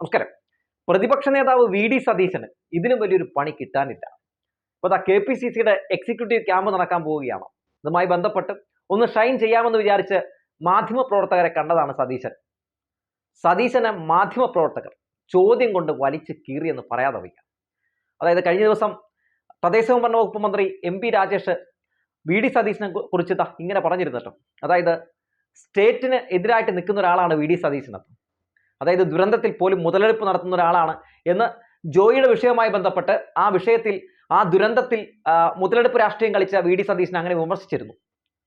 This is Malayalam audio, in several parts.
നമസ്കാരം. പ്രതിപക്ഷ നേതാവ് വി ഡി സതീശന് ഇതിനും വലിയൊരു പണി കിട്ടാനില്ല. ഇപ്പോൾ കെ പി സി സിയുടെ എക്സിക്യൂട്ടീവ് ക്യാമ്പ് നടക്കാൻ പോവുകയാണ്. ഇതുമായി ബന്ധപ്പെട്ട് ഒന്ന് ഷൈൻ ചെയ്യാമെന്ന് വിചാരിച്ച് മാധ്യമപ്രവർത്തകരെ കണ്ടതാണ് സതീശൻ. സതീശനെ മാധ്യമപ്രവർത്തകർ ചോദ്യം കൊണ്ട് വലിച്ചു കീറിയെന്ന് പറയാതെ വയ്യ. അതായത് കഴിഞ്ഞ ദിവസം തദ്ദേശഭരണ വകുപ്പ് മന്ത്രി M P Rajesh V D സതീശനെ കുറിച്ച് ഇങ്ങനെ പറഞ്ഞിരുന്നിട്ടും അതായത് സ്റ്റേറ്റിന് എതിരായിട്ട് നിൽക്കുന്ന ഒരാളാണ് വി ഡി സതീശൻ അതായത് ദുരന്തത്തിൽ പോലും മുതലെടുപ്പ് നടത്തുന്ന ഒരാളാണ് എന്ന് ജോയിയുടെ വിഷയവുമായി ബന്ധപ്പെട്ട് ആ വിഷയത്തിൽ ആ ദുരന്തത്തിൽ മുതലെടുപ്പ് രാഷ്ട്രീയം കളിച്ച വി ഡി സതീശൻ അങ്ങനെ വിമർശിച്ചിരുന്നു.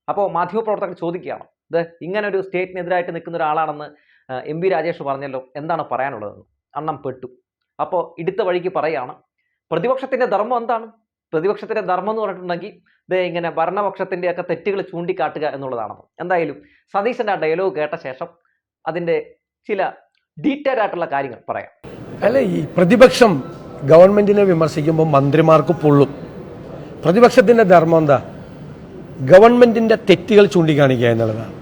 അപ്പോൾ മാധ്യമപ്രവർത്തകർ ചോദിക്കുകയാണ് ഇത് ഇങ്ങനെ ഒരു സ്റ്റേറ്റിനെതിരായിട്ട് നിൽക്കുന്ന ഒരാളാണെന്ന് എം വി രാജേഷ് പറഞ്ഞല്ലോ എന്താണ് പറയാനുള്ളതെന്ന് അണ്ണം പെട്ടു. അപ്പോൾ ഇടുത്ത വഴിക്ക് പറയുകയാണ് പ്രതിപക്ഷത്തിന്റെ ധർമ്മം എന്താണ്? പ്രതിപക്ഷത്തിന്റെ ധർമ്മം എന്ന് പറഞ്ഞിട്ടുണ്ടെങ്കിൽ ഇത് ഇങ്ങനെ ഭരണപക്ഷത്തിന്റെ ഒക്കെ തെറ്റുകൾ ചൂണ്ടിക്കാട്ടുക എന്നുള്ളതാണെന്ന് എന്തായാലും സതീശന്റെ ആ ഡയലോഗ് കേട്ട ശേഷം അതിന്റെ ചില ഡീറ്റെയിൽ ആയിട്ടുള്ള കാര്യങ്ങൾ പറയാം. അല്ല ഈ പ്രതിപക്ഷം ഗവൺമെന്റിനെ വിമർശിക്കുമ്പോൾ മന്ത്രിമാർക്ക് പൊള്ളും. പ്രതിപക്ഷത്തിന്റെ ധർമ്മം എന്താ? ഗവൺമെന്റിന്റെ തെറ്റുകൾ ചൂണ്ടിക്കാണിക്കുക എന്നുള്ളതാണ്.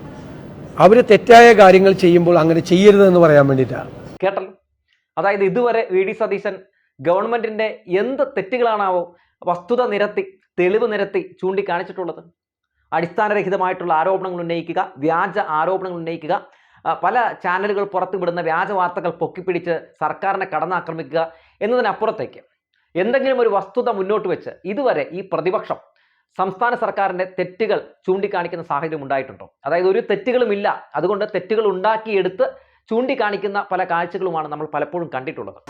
അവർ തെറ്റായ കാര്യങ്ങൾ ചെയ്യുമ്പോൾ അങ്ങനെ ചെയ്യരുതെന്ന് പറയാൻ വേണ്ടിയിട്ടാണ് കേട്ടല്ലോ? അതായത് ഇതുവരെ വി ഡി സതീശൻ ഗവൺമെന്റിന്റെ എന്ത് തെറ്റുകളാണാവോ വസ്തുത നിരത്തി തെളിവ് നിരത്തി ചൂണ്ടിക്കാണിച്ചിട്ടുള്ളത്. അടിസ്ഥാനരഹിതമായിട്ടുള്ള ആരോപണങ്ങൾ ഉന്നയിക്കുക വ്യാജ ആരോപണങ്ങൾ ഉന്നയിക്കുക പല ചാനലുകൾ പുറത്തു വിടുന്ന വ്യാജ വാർത്തകൾ പൊക്കിപ്പിടിച്ച് സർക്കാരിനെ കടന്നാക്രമിക്കുക എന്നതിനപ്പുറത്തേക്ക് എന്തെങ്കിലും ഒരു വസ്തുത മുന്നോട്ട് വെച്ച് ഇതുവരെ ഈ പ്രതിപക്ഷം സംസ്ഥാന സർക്കാരിന്റെ തെറ്റുകൾ ചൂണ്ടിക്കാണിക്കുന്ന സാഹചര്യം ഉണ്ടായിട്ടുണ്ടോ? അതായത് ഒരു തെറ്റുകളുമില്ല അതുകൊണ്ട് തെറ്റുകൾ ഉണ്ടാക്കിയെടുത്ത് ചൂണ്ടിക്കാണിക്കുന്ന പല കാഴ്ചകളുമാണ് നമ്മൾ പലപ്പോഴും കണ്ടിട്ടുള്ളത്.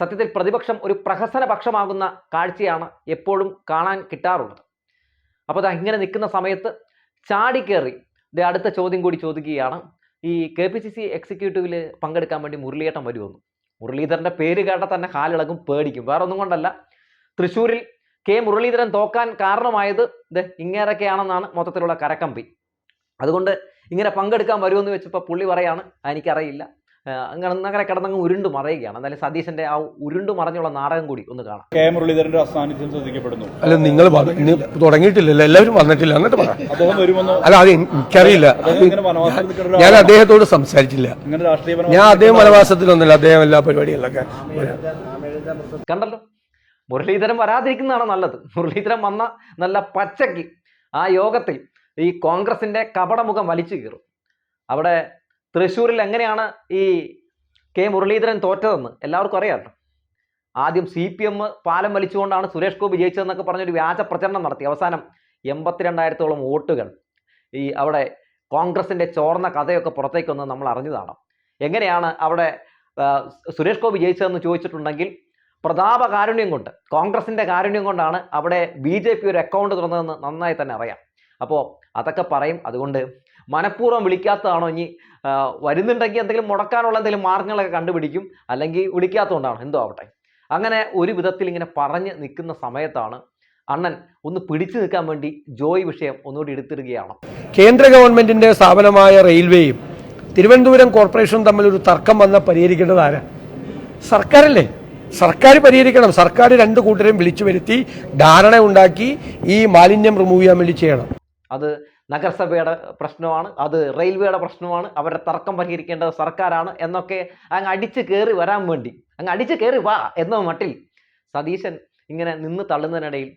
സത്യത്തിൽ പ്രതിപക്ഷം ഒരു പ്രഹസന പക്ഷമാകുന്ന കാഴ്ചയാണ് എപ്പോഴും കാണാൻ കിട്ടാറുള്ളത്. അപ്പോൾ ഇങ്ങനെ നിൽക്കുന്ന സമയത്ത് ചാടിക്കേറി അടുത്ത ചോദ്യം കൂടി ചോദിക്കുകയാണ്. ഈ കെ പി സി സി എക്സിക്യൂട്ടീവിൽ പങ്കെടുക്കാൻ വേണ്ടി മുരളിയേട്ടൻ വരുമെന്ന് മുരളീധരന്റെ പേര് കേട്ട തന്നെ കാലിളകും പേടിക്കും. വേറെ ഒന്നും കൊണ്ടല്ല. തൃശ്ശൂരിൽ കെ മുരളീധരൻ തോക്കാൻ കാരണമായത് ഇത് ഇങ്ങേരൊക്കെയാണെന്നാണ് മൊത്തത്തിലുള്ള കരക്കമ്പി. അതുകൊണ്ട് ഇങ്ങനെ പങ്കെടുക്കാൻ വരുമെന്ന് വെച്ചപ്പോൾ പുള്ളി പറയാണ് "ആ, എനിക്കറിയില്ല. അങ്ങനെ അങ്ങനെ കിടന്നങ്ങ് ഉരുണ്ടു മറയുകയാണ്. എന്നാലും സതീശന്റെ ആ ഉരുണ്ടു മറഞ്ഞുള്ള നാടകം കൂടി ഒന്ന് കാണാം. കെ മുരളീധരന്റെ അസാന്നിധ്യം ശ്രദ്ധിക്കപ്പെടുന്നു. അല്ല നിങ്ങൾ തുടങ്ങിയിട്ടില്ലല്ലോ. എല്ലാവരും വന്നിട്ടില്ല. എന്നിട്ട് പറ. അല്ല അത് എനിക്കറിയില്ല. ഞാൻ അദ്ദേഹത്തോട് സംസാരിച്ചില്ല. ഞാൻ അദ്ദേഹം വനവാസത്തിലൊന്നുമില്ല. അദ്ദേഹം എല്ലാ പരിപാടികളിലൊക്കെ കണ്ടല്ലോ? മുരളീധരൻ വരാതിരിക്കുന്നതാണ് നല്ലത്. മുരളീധരൻ വന്ന നല്ല പച്ചക്ക് ആ യോഗത്തിൽ ഈ കോൺഗ്രസിന്റെ കപടമുഖം വലിച്ചു കീറും. അവിടെ തൃശ്ശൂരിൽ എങ്ങനെയാണ് ഈ കെ മുരളീധരൻ തോറ്റതെന്ന് എല്ലാവർക്കും അറിയാമല്ലോ ആദ്യം സി പി എം പാലം വലിച്ചുകൊണ്ടാണ് സുരേഷ് ഗോപി ജയിച്ചതെന്നൊക്കെ പറഞ്ഞൊരു വ്യാജ പ്രചരണം നടത്തി. അവസാനം എൺപത്തിരണ്ടായിരത്തോളം വോട്ടുകൾ ഈ അവിടെ കോൺഗ്രസിന്റെ ചോർന്ന കഥയൊക്കെ പുറത്തേക്ക് വന്ന് നമ്മൾ അറിഞ്ഞതാണ്. എങ്ങനെയാണ് അവിടെ സുരേഷ് ഗോപി ജയിച്ചതെന്ന് ചോദിച്ചിട്ടുണ്ടെങ്കിൽ പ്രതാപ കാരുണ്യം കൊണ്ട് കോൺഗ്രസിന്റെ കാരുണ്യം കൊണ്ടാണ് അവിടെ ബി ജെ പി ഒരു അക്കൗണ്ട് തുറന്നതെന്ന് നന്നായി തന്നെ അറിയാം. അപ്പോൾ അതൊക്കെ പറയും. അതുകൊണ്ട് മനഃപൂർവം വിളിക്കാത്തതാണോ ഇനി? വരുന്നുണ്ടെങ്കിൽ എന്തെങ്കിലും മുടക്കാനുള്ള എന്തെങ്കിലും മാർഗങ്ങളൊക്കെ കണ്ടുപിടിക്കും. അല്ലെങ്കിൽ വിളിക്കാത്തതുകൊണ്ടാണ്? എന്തോ ആവട്ടെ. അങ്ങനെ ഒരു വിധത്തിൽ ഇങ്ങനെ പറഞ്ഞ് നിൽക്കുന്ന സമയത്താണ് അണ്ണൻ ഒന്ന് പിടിച്ചു നിൽക്കാൻ വേണ്ടി ജോയ് വിഷയം ഒന്നുകൂടി എടുത്തിടുകയാണ്. കേന്ദ്ര ഗവൺമെന്റിന്റെ സ്ഥാപനമായ റെയിൽവേയും തിരുവനന്തപുരം കോർപ്പറേഷനും തമ്മിൽ ഒരു തർക്കം വന്ന പരിഹരിക്കേണ്ടത് ആരാ? സർക്കാരല്ലേ? സർക്കാർ പരിഹരിക്കണം. സർക്കാർ രണ്ട് കൂട്ടരെയും വിളിച്ചു വരുത്തി ധാരണ ഉണ്ടാക്കി ഈ മാലിന്യം റിമൂവ് ചെയ്യാൻ വേണ്ടി ചെയ്യണം. അത് നഗരസഭയുടെ പ്രശ്നമാണ് അത് റെയിൽവേയുടെ പ്രശ്നമാണ് അവരുടെ തർക്കം പരിഹരിക്കേണ്ടത് സർക്കാരാണ് എന്നൊക്കെ അങ്ങ് അടിച്ച് കയറി വരാൻ വേണ്ടി. അങ്ങ് അടിച്ച് കയറി വാ എന്ന മട്ടിൽ സതീശൻ ഇങ്ങനെ നിന്ന് തള്ളുന്നതിനിടയിൽ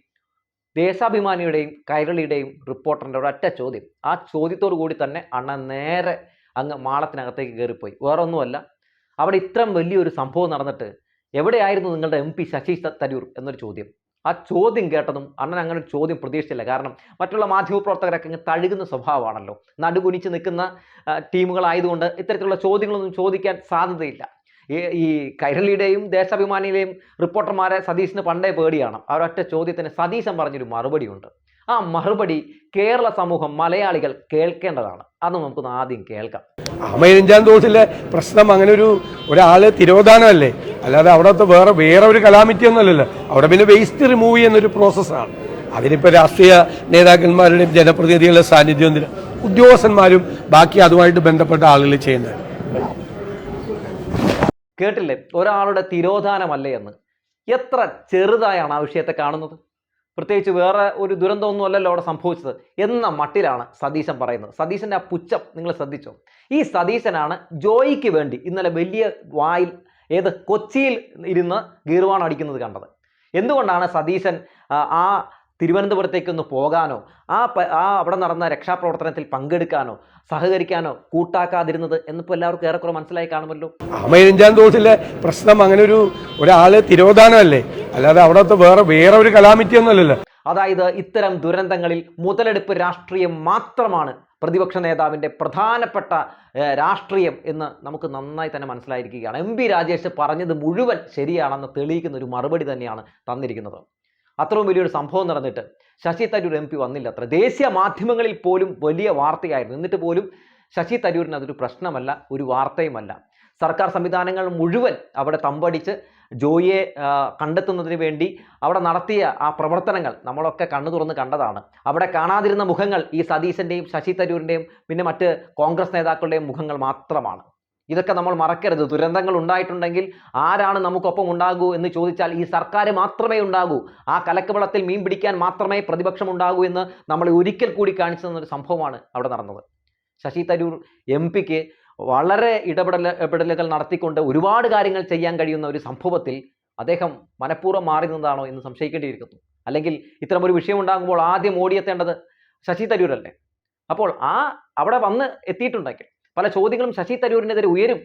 ദേശാഭിമാനിയുടെയും കൈരളിയുടെയും റിപ്പോർട്ടറിന്റെ ഒരൊറ്റ ചോദ്യം. ആ ചോദ്യത്തോടു കൂടി തന്നെ അണ്ണ നേരെ അങ്ങ് മാളത്തിനകത്തേക്ക് കയറിപ്പോയി. വേറെ ഒന്നുമല്ല അവിടെ ഇത്രയും വലിയൊരു സംഭവം നടന്നിട്ട് എവിടെയായിരുന്നു നിങ്ങളുടെ എം പി ശശി തരൂർ എന്നൊരു ചോദ്യം. ആ ചോദ്യം കേട്ടതും അണ്ണൻ അങ്ങനെ ഒരു ചോദ്യം പ്രതീക്ഷിച്ചില്ല. കാരണം മറ്റുള്ള മാധ്യമപ്രവർത്തകരൊക്കെ ഇങ്ങനെ തഴുകുന്ന സ്വഭാവമാണല്ലോ. നടുകുനിച്ച് നിൽക്കുന്ന ടീമുകളായതുകൊണ്ട് ഇത്തരത്തിലുള്ള ചോദ്യങ്ങളൊന്നും ചോദിക്കാൻ സാധ്യതയില്ല. ഈ കൈരളിയുടെയും ദേശാഭിമാനിയുടെയും റിപ്പോർട്ടർമാരെ സതീഷിന് പണ്ടേ പേടിയാണ്. അവരൊറ്റ ചോദ്യത്തിന് സതീശൻ പറഞ്ഞൊരു മറുപടിയുണ്ട്. ആ മറുപടി കേരള സമൂഹം മലയാളികൾ കേൾക്കേണ്ടതാണ്. അത് നമുക്കൊന്ന് ആദ്യം കേൾക്കാം. അമയഞ്ചാൻ തോട്ടിലെ പ്രശ്നം അങ്ങനെ ഒരു ഒരാൾ തിരോധാനമല്ലേ? അല്ലാതെ അവിടത്തെ വേറെ വേറെ ഒരു കലാമിറ്റി ഒന്നുമല്ലല്ലോ അവിടെ പിന്നെ വേസ്റ്റ് റിമൂവ് ചെയ്യുന്ന ഒരു പ്രോസസ്സാണ് അതിനിപ്പോൾ രാഷ്ട്രീയ നേതാക്കന്മാരുടെയും ജനപ്രതിനിധികളുടെ സാന്നിധ്യം ഉദ്യോഗസ്ഥന്മാരും ബാക്കി അതുമായിട്ട് ബന്ധപ്പെട്ട ആളുകൾ ചെയ്യുന്നത്. കേട്ടില്ലേ? ഒരാളുടെ തിരോധാനമല്ലേ എന്ന്. എത്ര ചെറുതായാണ് ആ വിഷയത്തെ കാണുന്നത്. പ്രത്യേകിച്ച് വേറെ ഒരു ദുരന്തമൊന്നും അല്ലല്ലോ അവിടെ സംഭവിച്ചത്. എന്ന മട്ടിലാണ് സതീശൻ പറയുന്നത്. സതീശന്റെ ആ പുച്ഛം നിങ്ങൾ ശ്രദ്ധിച്ചോ? ഈ സതീശനാണ് ജോയിക്ക് വേണ്ടി ഇന്നലെ വലിയ വായിൽ ഏത് കൊച്ചിയിൽ ഇരുന്ന് ഗീർവാണം അടിക്കുന്നത് കണ്ടത്. എന്തുകൊണ്ടാണ് സതീശൻ ആ, തിരുവനന്തപുരത്തേക്കൊന്ന് പോകാനോ ആ ആ അവിടെ നടന്ന രക്ഷാപ്രവർത്തനത്തിൽ പങ്കെടുക്കാനോ സഹകരിക്കാനോ കൂട്ടാക്കാതിരുന്നത് എന്നിപ്പോൾ എല്ലാവർക്കും ഏറെക്കുറെ മനസ്സിലായി കാണുമല്ലോ? അമയഞ്ചാൻ തോട്ടിലെ പ്രശ്നം അങ്ങനെ ഒരു ഒരാൾ തിരോധാനമല്ലേ? അല്ലാതെ അവിടത്തെ വേറെ വേറെ ഒരു കലാമിറ്റി ഒന്നുമല്ലല്ലോ അതായത് ഇത്തരം ദുരന്തങ്ങളിൽ മുതലെടുപ്പ് രാഷ്ട്രീയം മാത്രമാണ് പ്രതിപക്ഷ നേതാവിന്റെ പ്രധാനപ്പെട്ട രാഷ്ട്രീയം എന്ന് നമുക്ക് നന്നായി തന്നെ മനസ്സിലായിരിക്കുകയാണ്. എം പി രാജേഷ് പറഞ്ഞത് മുഴുവൻ ശരിയാണെന്ന് തെളിയിക്കുന്ന ഒരു മറുപടി തന്നെയാണ് തന്നിരിക്കുന്നത്. അത്രയും വലിയൊരു സംഭവം നടന്നിട്ട് ശശി തരൂർ എം പി വന്നില്ല അത്ര ദേശീയ മാധ്യമങ്ങളിൽ പോലും വലിയ വാർത്തയായിരുന്നു. എന്നിട്ട് പോലും ശശി തരൂരിന് അതൊരു പ്രശ്നമല്ല ഒരു വാർത്തയുമല്ല. സർക്കാർ സംവിധാനങ്ങൾ മുഴുവൻ അവിടെ തമ്പടിച്ച് ജോയിയെ കണ്ടെത്തുന്നതിന് വേണ്ടി അവിടെ നടത്തിയ ആ പ്രവർത്തനങ്ങൾ നമ്മളൊക്കെ കണ്ണു തുറന്ന് കണ്ടതാണ്. അവിടെ കാണാതിരുന്ന മുഖങ്ങൾ ഈ സതീശന്റെയും ശശി തരൂരിന്റെയും പിന്നെ മറ്റ് കോൺഗ്രസ് നേതാക്കളുടെയും മുഖങ്ങൾ മാത്രമാണ്. ഇതൊക്കെ നമ്മൾ മറക്കരുത്. ദുരന്തങ്ങൾ ഉണ്ടായിട്ടുണ്ടെങ്കിൽ ആരാണ് നമുക്കൊപ്പം ഉണ്ടാകൂ എന്ന് ചോദിച്ചാൽ ഈ സർക്കാർ മാത്രമേ ഉണ്ടാകൂ. ആ കലക്കവളത്തിൽ മീൻ പിടിക്കാൻ മാത്രമേ പ്രതിപക്ഷം ഉണ്ടാകൂ എന്ന് നമ്മൾ ഒരിക്കൽ കൂടി കാണിച്ചു തന്നൊരു സംഭവമാണ് അവിടെ നടന്നത്. ശശി തരൂർ എം പിക്ക് വളരെ ഇടപെടൽ ഇടപെടലുകൾ നടത്തിക്കൊണ്ട് ഒരുപാട് കാര്യങ്ങൾ ചെയ്യാൻ കഴിയുന്ന ഒരു സംഭവത്തിൽ അദ്ദേഹം മനഃപൂർവം മാറി നിന്നതാണോ എന്ന് സംശയിക്കേണ്ടിയിരിക്കുന്നു. അല്ലെങ്കിൽ ഇത്തരം ഒരു വിഷയം ഉണ്ടാകുമ്പോൾ ആദ്യം ഓടിയെത്തേണ്ടത് ശശി തരൂരല്ലേ? അപ്പോൾ ആ അവിടെ വന്ന് എത്തിയിട്ടുണ്ടെങ്കിൽ പല ചോദ്യങ്ങളും ശശി തരൂരിനെതിരെ ഉയരും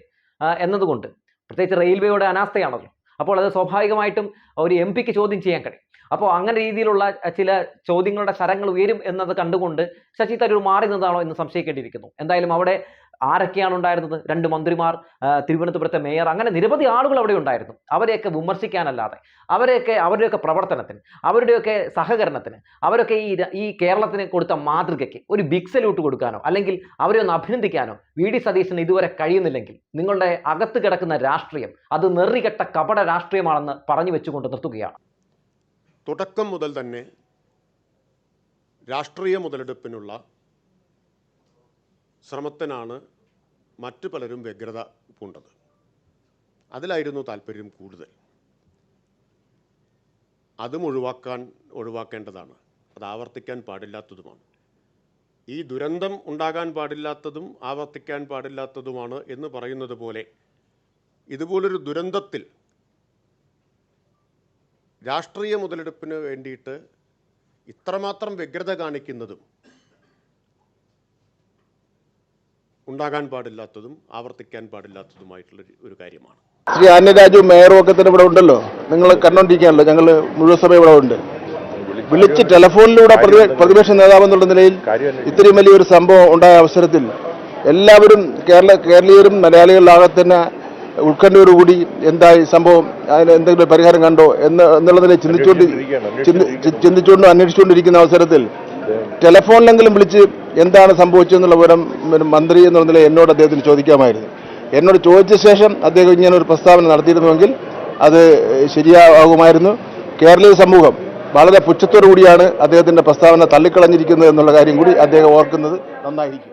എന്നതുകൊണ്ട് പ്രത്യേകിച്ച് റെയിൽവേയുടെ അനാസ്ഥയാണല്ലോ. അപ്പോൾ അത് സ്വാഭാവികമായിട്ടും ഒരു എം പിക്ക് ചോദ്യം ചെയ്യാൻ കഴിയും. അപ്പോൾ അങ്ങനെ രീതിയിലുള്ള ചില ചോദ്യങ്ങളുടെ ശരങ്ങൾ ഉയരും എന്നത് കണ്ടുകൊണ്ട് ശശി തരൂർ മാറി നിന്നതാണോ എന്ന് സംശയിക്കേണ്ടിയിരിക്കുന്നു. എന്തായാലും അവിടെ ആരൊക്കെയാണ് ഉണ്ടായിരുന്നത്? രണ്ട് മന്ത്രിമാർ തിരുവനന്തപുരത്തെ മേയർ അങ്ങനെ നിരവധി ആളുകൾ അവിടെ ഉണ്ടായിരുന്നു. അവരെയൊക്കെ വിമർശിക്കാനല്ലാതെ അവരെയൊക്കെ അവരുടെയൊക്കെ പ്രവർത്തനത്തിന് അവരുടെയൊക്കെ സഹകരണത്തിന് അവരൊക്കെ ഈ ഈ കേരളത്തിന് കൊടുത്ത മാതൃകയ്ക്ക് ഒരു ബിഗ് സല്യൂട്ട് കൊടുക്കാനോ അല്ലെങ്കിൽ അവരെ ഒന്ന് അഭിനന്ദിക്കാനോ വി. ഡി. സതീശന് ഇതുവരെ കഴിയുന്നില്ലെങ്കിൽ നിങ്ങളുടെ അകത്ത് കിടക്കുന്ന രാഷ്ട്രീയം അത് നെറികെട്ട കപട രാഷ്ട്രീയമാണെന്ന് പറഞ്ഞു വെച്ചുകൊണ്ട് നിർത്തുകയാണ്. തുടക്കം മുതൽ തന്നെ രാഷ്ട്രീയ മുതലെടുപ്പിനുള്ള ശ്രമത്തിനാണ് മറ്റു പലരും വ്യഗ്രത പൂണ്ടത്. അതിലായിരുന്നു താല്പര്യം കൂടുതൽ. അതും ഒഴിവാക്കാൻ ഒഴിവാക്കേണ്ടതാണ്. അത് ആവർത്തിക്കാൻ പാടില്ലാത്തതുമാണ്. ഈ ദുരന്തം ഉണ്ടാകാൻ പാടില്ലാത്തതും ആവർത്തിക്കാൻ പാടില്ലാത്തതുമാണ് എന്ന് പറയുന്നത് പോലെ ഇതുപോലൊരു ദുരന്തത്തിൽ രാഷ്ട്രീയ മുതലെടുപ്പിന് വേണ്ടിയിട്ട് ഇത്രമാത്രം വ്യഗ്രത കാണിക്കുന്നതും ഉണ്ടാകാൻ പാടില്ലാത്തതും ആവർത്തിക്കാൻ പാടില്ലാത്തതുമായിട്ടുള്ള ഒരു- കാര്യമാണ്. ശ്രീ അന്യരാജു മേയറും ഒക്കെ തന്നെ ഇവിടെ ഉണ്ടല്ലോ? നിങ്ങൾ കണ്ടോണ്ടിരിക്കാനല്ലോ ഞങ്ങൾ മുഴുവൻ സഭ ഇവിടെ ഉണ്ട്. വിളിച്ച് ടെലഫോണിലൂടെ പ്രതിപ- പ്രതിപക്ഷ നേതാവ് എന്നുള്ള നിലയിൽ ഇത്രയും വലിയൊരു സംഭവം ഉണ്ടായ അവസരത്തിൽ എല്ലാവരും കേരള കേരളീയരും മലയാളികളിലാകെ തന്നെ ഉത്കണ്ഠയോടുകൂടി എന്തായി സംഭവം? അതിന് എന്തെങ്കിലും പരിഹാരം കണ്ടോ എന്ന് എന്നുള്ള നിലയിൽ ചിന്തിച്ചുകൊണ്ട് ചിന്തി- ചിന്തിച്ചുകൊണ്ടും അന്വേഷിച്ചുകൊണ്ടിരിക്കുന്ന അവസരത്തിൽ ടെലിഫോണിലെങ്കിലും വിളിച്ച് എന്താണ് സംഭവിച്ചതെന്നുള്ള വിവരം മന്ത്രി എന്നുള്ള നിലയിൽ എന്നോട് അദ്ദേഹത്തിന് ചോദിക്കാമായിരുന്നു. എന്നോട് ചോദിച്ച ശേഷം അദ്ദേഹം ഇങ്ങനെ ഒരു പ്രസ്താവന നടത്തിയിരുന്നുവെങ്കിൽ അത് ശരിയാകുമായിരുന്നു. കേരളീയ സമൂഹം വളരെ പുച്ഛത്തോടു കൂടിയാണ് അദ്ദേഹത്തിന്റെ പ്രസ്താവന തള്ളിക്കളഞ്ഞിരിക്കുന്നത് എന്നുള്ള കാര്യം കൂടി അദ്ദേഹം ഓർക്കുന്നത് നന്നായിരിക്കും.